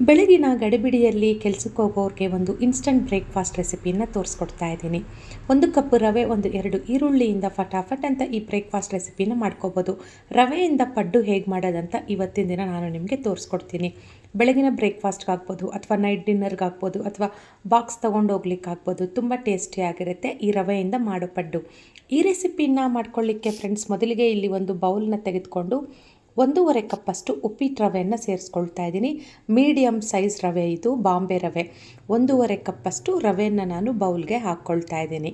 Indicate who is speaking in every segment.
Speaker 1: ಬೆಳಗಿನ ಗಡಿಬಿಡಿಯಲ್ಲಿ ಕೆಲಸಕ್ಕೆ ಹೋಗೋರಿಗೆ ಒಂದು ಇನ್ಸ್ಟಂಟ್ ಬ್ರೇಕ್ಫಾಸ್ಟ್ ರೆಸಿಪಿನ ತೋರಿಸ್ಕೊಡ್ತಾ ಇದ್ದೀನಿ. ಒಂದು ಕಪ್ ರವೆ, ಒಂದು ಎರಡು ಈರುಳ್ಳಿಯಿಂದ ಫಟಾಫಟ್ ಅಂತ ಈ ಬ್ರೇಕ್ಫಾಸ್ಟ್ ರೆಸಿಪಿನ ಮಾಡ್ಕೋಬೋದು. ರವೆಯಿಂದ ಪಡ್ಡು ಹೇಗೆ ಮಾಡೋದಂತ ಇವತ್ತಿನ ದಿನ ನಾನು ನಿಮಗೆ ತೋರಿಸ್ಕೊಡ್ತೀನಿ. ಬೆಳಗಿನ ಬ್ರೇಕ್ಫಾಸ್ಟ್ಗೆ ಆಗ್ಬೋದು ಅಥವಾ ನೈಟ್ ಡಿನ್ನರ್ಗೆ ಆಗ್ಬೋದು ಅಥವಾ ಬಾಕ್ಸ್ ತೊಗೊಂಡು ಹೋಗ್ಲಿಕ್ಕೆ ಆಗ್ಬೋದು ತುಂಬ ಟೇಸ್ಟಿಯಾಗಿರುತ್ತೆ ಈ ರವೆಯಿಂದ ಮಾಡೋ ಪಡ್ಡು. ಈ ರೆಸಿಪಿನ ಮಾಡ್ಕೊಳ್ಳಿಕ್ಕೆ ಫ್ರೆಂಡ್ಸ್ ಮೊದಲಿಗೆ ಇಲ್ಲಿ ಒಂದು ಬೌಲ್ನ ತೆಗೆದುಕೊಂಡು ಒಂದೂವರೆ ಕಪ್ಪಷ್ಟು ಉಪ್ಪಿಟ್ಟು ರವೆಯನ್ನು ಸೇರಿಸ್ಕೊಳ್ತಾ ಇದ್ದೀನಿ. ಮೀಡಿಯಮ್ ಸೈಜ್ ರವೆ ಇದು, ಬಾಂಬೆ ರವೆ. ಒಂದೂವರೆ ಕಪ್ಪಷ್ಟು ರವೆಯನ್ನು ನಾನು ಬೌಲ್ಗೆ ಹಾಕ್ಕೊಳ್ತಾ ಇದ್ದೀನಿ.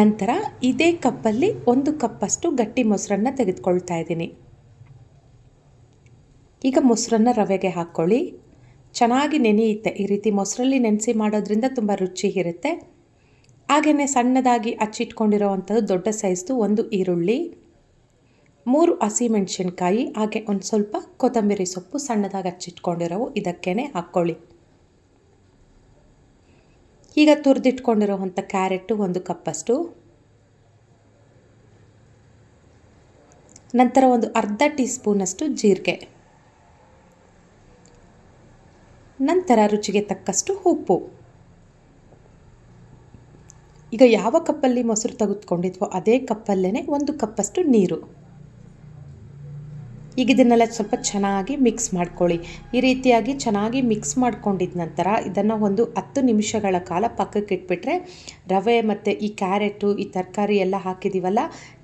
Speaker 1: ನಂತರ ಇದೇ ಕಪ್ಪಲ್ಲಿ ಒಂದು ಕಪ್ಪಷ್ಟು ಗಟ್ಟಿ ಮೊಸರನ್ನು ತೆಗೆದುಕೊಳ್ತಾ ಇದ್ದೀನಿ. ಈಗ ಮೊಸರನ್ನು ರವೆಗೆ ಹಾಕ್ಕೊಳ್ಳಿ. ಚೆನ್ನಾಗಿ ನೆನೆಯುತ್ತೆ. ಈ ರೀತಿ ಮೊಸರಲ್ಲಿ ನೆನೆಸಿ ಮಾಡೋದ್ರಿಂದ ತುಂಬ ರುಚಿ ಇರುತ್ತೆ. ಹಾಗೆಯೇ ಸಣ್ಣದಾಗಿ ಹಚ್ಚಿಟ್ಕೊಂಡಿರೋ ಅಂಥದ್ದು ದೊಡ್ಡ ಸೈಜ್ದು ಒಂದು ಈರುಳ್ಳಿ. ಮೂರು ಹಸಿಮೆಣಸಿನ್ಕಾಯಿ ಹಾಗೆ ಒಂದು ಸ್ವಲ್ಪ ಕೊತ್ತಂಬರಿ ಸೊಪ್ಪು ಸಣ್ಣದಾಗಿ ಹಚ್ಚಿಟ್ಕೊಂಡಿರೋವು ಇದಕ್ಕೇ ಹಾಕ್ಕೊಳ್ಳಿ ಈಗ ತುರಿದಿಟ್ಕೊಂಡಿರೋವಂಥ ಕ್ಯಾರೆಟು ಒಂದು ಕಪ್ಪಷ್ಟು. ನಂತರ ಒಂದು ಅರ್ಧ ಟೀ ಸ್ಪೂನಷ್ಟು ಜೀರಿಗೆ. ನಂತರ ರುಚಿಗೆ ತಕ್ಕಷ್ಟು ಉಪ್ಪು. ಈಗ ಯಾವ ಕಪ್ಪಲ್ಲಿ ಮೊಸರು ತೆಗೆದುಕೊಂಡಿದ್ವೋ, ಅದೇ ಕಪ್ಪಲ್ಲೇ ಒಂದು ಕಪ್ಪಷ್ಟು ನೀರು. ಈಗ ಇದನ್ನೆಲ್ಲ ಸ್ವಲ್ಪ ಚೆನ್ನಾಗಿ ಮಿಕ್ಸ್ ಮಾಡ್ಕೊಳ್ಳಿ. ಈ ರೀತಿಯಾಗಿ ಚೆನ್ನಾಗಿ ಮಿಕ್ಸ್ ಮಾಡ್ಕೊಂಡಿದ್ದ ನಂತರ ಇದನ್ನು ಒಂದು ಹತ್ತು ನಿಮಿಷಗಳ ಕಾಲ ಪಕ್ಕಕ್ಕೆ ಇಟ್ಬಿಟ್ರೆ ರವೆ ಮತ್ತು ಈ ಕ್ಯಾರೆಟು, ಈ ತರಕಾರಿ ಎಲ್ಲ ಹಾಕಿದ್ದೀವಲ್ಲ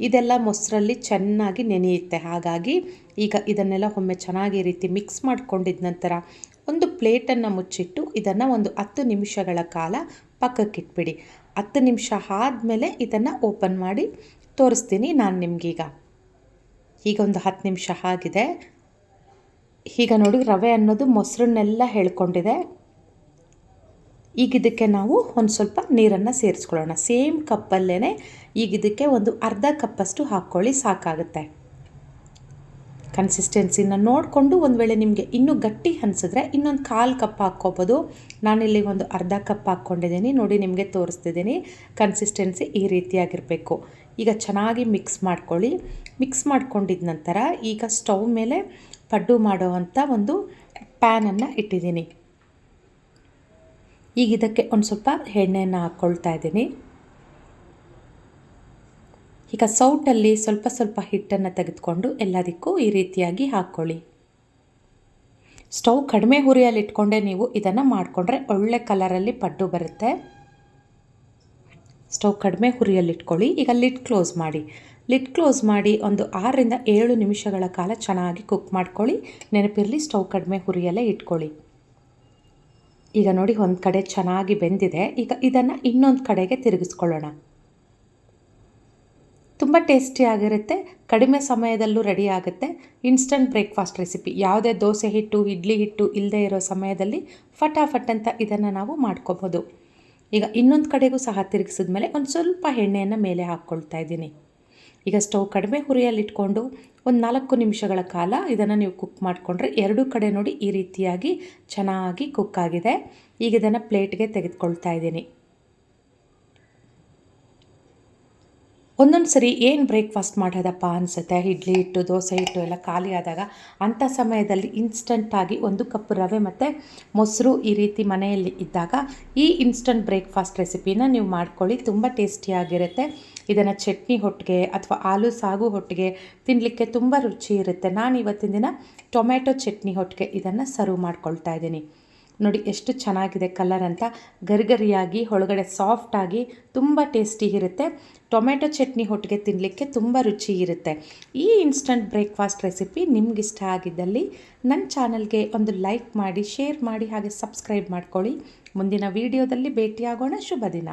Speaker 1: ಇದೆಲ್ಲ ಮೊಸರಲ್ಲಿ ಚೆನ್ನಾಗಿ ನೆನೆಯುತ್ತೆ. ಹಾಗಾಗಿ ಈಗ ಇದನ್ನೆಲ್ಲ ಒಮ್ಮೆ ಚೆನ್ನಾಗಿ ಈ ರೀತಿ ಮಿಕ್ಸ್ ಮಾಡ್ಕೊಂಡಿದ್ದ ನಂತರ ಒಂದು ಪ್ಲೇಟನ್ನು ಮುಚ್ಚಿಟ್ಟು ಇದನ್ನು ಒಂದು ಹತ್ತು ನಿಮಿಷಗಳ ಕಾಲ ಪಕ್ಕಕ್ಕಿಟ್ಬಿಡಿ ಹತ್ತು ನಿಮಿಷ ಆದಮೇಲೆ ಇದನ್ನು ಓಪನ್ ಮಾಡಿ ತೋರಿಸ್ತೀನಿ ನಾನು ನಿಮಗೀಗ. ಈಗ ಒಂದು ಹತ್ತು ನಿಮಿಷ ಆಗಿದೆ. ಈಗ ನೋಡಿ ರವೆ ಅನ್ನೋದು ಮೊಸರನ್ನೆಲ್ಲ ಹೇಳ್ಕೊಂಡಿದೆ. ಈಗ ಇದಕ್ಕೆ ನಾವು ಒಂದು ಸ್ವಲ್ಪ ನೀರನ್ನು ಸೇರಿಸ್ಕೊಳ್ಳೋಣ. ಸೇಮ್ ಕಪ್ಪಲ್ಲೇ ಈಗ ಇದಕ್ಕೆ ಒಂದು ಅರ್ಧ ಕಪ್ಪಷ್ಟು ಹಾಕ್ಕೊಳ್ಳಿ, ಸಾಕಾಗುತ್ತೆ. ಕನ್ಸಿಸ್ಟೆನ್ಸಿನ ನೋಡಿಕೊಂಡು ಒಂದು ವೇಳೆ ನಿಮಗೆ ಇನ್ನೂ ಗಟ್ಟಿ ಅನಿಸಿದ್ರೆ ಇನ್ನೊಂದು ಕಾಲು ಕಪ್ ಹಾಕ್ಕೋಬೋದು. ನಾನಿಲ್ಲಿ ಒಂದು ಅರ್ಧ ಕಪ್ ಹಾಕ್ಕೊಂಡಿದ್ದೀನಿ. ನೋಡಿ ನಿಮಗೆ ತೋರಿಸ್ತಿದ್ದೀನಿ. ಕನ್ಸಿಸ್ಟೆನ್ಸಿ ಈ ರೀತಿಯಾಗಿರಬೇಕು. ಈಗ ಚೆನ್ನಾಗಿ ಮಿಕ್ಸ್ ಮಾಡ್ಕೊಳ್ಳಿ. ಮಿಕ್ಸ್ ಮಾಡ್ಕೊಂಡಿದ್ದ ನಂತರ ಈಗ ಸ್ಟವ್ ಮೇಲೆ ಪಡ್ಡು ಮಾಡುವಂಥ ಒಂದು ಪ್ಯಾನನ್ನು ಇಟ್ಟಿದ್ದೀನಿ. ಈಗ ಇದಕ್ಕೆ ಒಂದು ಸ್ವಲ್ಪ ಎಣ್ಣೆಯನ್ನು ಹಾಕ್ಕೊಳ್ತಾ ಇದ್ದೀನಿ. ಈಗ ಸೌಟಲ್ಲಿ ಸ್ವಲ್ಪ ಸ್ವಲ್ಪ ಹಿಟ್ಟನ್ನು ತೆಗೆದುಕೊಂಡು ಎಲ್ಲದಕ್ಕೂ ಈ ರೀತಿಯಾಗಿ ಹಾಕ್ಕೊಳ್ಳಿ ಸ್ಟವ್ ಕಡಿಮೆ ಹುರಿಯಲ್ಲಿ ಇಟ್ಕೊಂಡೆ ನೀವು ಇದನ್ನು ಮಾಡಿಕೊಂಡ್ರೆ ಒಳ್ಳೆ ಕಲರಲ್ಲಿ ಪಡ್ಡು ಬರುತ್ತೆ. ಸ್ಟವ್ ಕಡಿಮೆ ಹುರಿಯಲ್ಲಿಟ್ಕೊಳ್ಳಿ. ಈಗ ಲಿಡ್ ಕ್ಲೋಸ್ ಮಾಡಿ. ಲಿಡ್ ಕ್ಲೋಸ್ ಮಾಡಿ ಒಂದು ಆರರಿಂದ ಏಳು ನಿಮಿಷಗಳ ಕಾಲ ಚೆನ್ನಾಗಿ ಕುಕ್ ಮಾಡ್ಕೊಳ್ಳಿ. ನೆನಪಿರಲಿ, ಸ್ಟವ್ ಕಡಿಮೆ ಹುರಿಯಲ್ಲೇ ಇಟ್ಕೊಳ್ಳಿ. ಈಗ ನೋಡಿ, ಒಂದು ಕಡೆ ಚೆನ್ನಾಗಿ ಬೆಂದಿದೆ. ಈಗ ಇದನ್ನು ಇನ್ನೊಂದು ಕಡೆಗೆ ತಿರುಗಿಸ್ಕೊಳ್ಳೋಣ. ತುಂಬ ಟೇಸ್ಟಿಯಾಗಿರುತ್ತೆ ಕಡಿಮೆ ಸಮಯದಲ್ಲೂ ರೆಡಿ ಆಗುತ್ತೆ. Instant breakfast recipe. ಯಾವುದೇ ದೋಸೆ ಹಿಟ್ಟು, ಇಡ್ಲಿ ಹಿಟ್ಟು ಇಲ್ಲದೇ ಇರೋ ಸಮಯದಲ್ಲಿ ಫಟಾಫಟ್ ಅಂತ ಇದನ್ನು ನಾವು ಮಾಡ್ಕೋಬೋದು. ಈಗ ಇನ್ನೊಂದು ಕಡೆಗೂ ಸಹ ತಿರುಗಿಸಿದ ಮೇಲೆ ಒಂದು ಸ್ವಲ್ಪ ಎಣ್ಣೆಯನ್ನು ಮೇಲೆ ಹಾಕ್ಕೊಳ್ತಾ ಇದ್ದೀನಿ. ಈಗ ಸ್ಟವ್ ಕಡಿಮೆ ಹುರಿಯಲ್ಲಿ ಇಟ್ಕೊಂಡು ಒಂದು ನಾಲ್ಕು ನಿಮಿಷಗಳ ಕಾಲ ಇದನ್ನು ನೀವು ಕುಕ್ ಮಾಡಿಕೊಂಡ್ರೆ ಎರಡೂ ಕಡೆ ನೋಡಿ ಈ ರೀತಿಯಾಗಿ ಚೆನ್ನಾಗಿ ಕುಕ್ ಆಗಿದೆ. ಈಗ ಇದನ್ನು ಪ್ಲೇಟ್ಗೆ ತೆಗೆದುಕೊಳ್ತಾ ಇದ್ದೀನಿ. ಒಂದೊಂದು ಸರಿ ಏನು ಬ್ರೇಕ್ಫಾಸ್ಟ್ ಮಾಡೋದಪ್ಪ ಅನಿಸುತ್ತೆ? ಇಡ್ಲಿ ಹಿಟ್ಟು, ದೋಸೆ ಹಿಟ್ಟು ಎಲ್ಲ ಖಾಲಿ ಆದಾಗ ಅಂಥ ಸಮಯದಲ್ಲಿ ಇನ್ಸ್ಟಂಟಾಗಿ ಒಂದು ಕಪ್ ರವೆ ಮತ್ತು ಮೊಸರು ಈ ರೀತಿ ಮನೆಯಲ್ಲಿ ಇದ್ದಾಗ ಈ ಇನ್ಸ್ಟಂಟ್ ಬ್ರೇಕ್ಫಾಸ್ಟ್ ರೆಸಿಪಿನ ನೀವು ಮಾಡ್ಕೊಳ್ಳಿ. ತುಂಬ ಟೇಸ್ಟಿಯಾಗಿರುತ್ತೆ ಇದನ್ನು ಚಟ್ನಿ ಹೊಟ್ಟಿಗೆ ಅಥವಾ ಆಲೂ ಸಾಗು ಹೊಟ್ಟಿಗೆ ತಿನ್ನಲಿಕ್ಕೆ ತುಂಬ ರುಚಿ ಇರುತ್ತೆ. ನಾನು ಇವತ್ತಿನ ದಿನ ಟೊಮೆಟೊ ಚಟ್ನಿ ಹೊಟ್ಟಿಗೆ ಇದನ್ನು ಸರ್ವ್ ಮಾಡ್ಕೊಳ್ತಾ ಇದ್ದೀನಿ. ನೋಡಿ ಎಷ್ಟು ಚೆನ್ನಾಗಿದೆ ಕಲರ್ ಅಂತ. ಗರಿಗರಿಯಾಗಿ, ಒಳಗಡೆ ಸಾಫ್ಟಾಗಿ ತುಂಬ ಟೇಸ್ಟಿ ಇರುತ್ತೆ. ಟೊಮೆಟೊ ಚಟ್ನಿ ಹೊಟ್ಟಿಗೆ ತಿನ್ನಲಿಕ್ಕೆ ತುಂಬ ರುಚಿ ಇರುತ್ತೆ. ಈ ಇನ್ಸ್ಟಂಟ್ ಬ್ರೇಕ್ಫಾಸ್ಟ್ ರೆಸಿಪಿ ನಿಮಗಿಷ್ಟ ಆಗಿದ್ದಲ್ಲಿ ನನ್ನ ಚಾನಲ್ಗೆ ಒಂದು ಲೈಕ್ ಮಾಡಿ ಶೇರ್ ಮಾಡಿ, ಹಾಗೆ ಸಬ್ಸ್ಕ್ರೈಬ್ ಮಾಡ್ಕೊಳ್ಳಿ. ಮುಂದಿನ ವೀಡಿಯೋದಲ್ಲಿ ಭೇಟಿಯಾಗೋಣ. ಶುಭ ದಿನ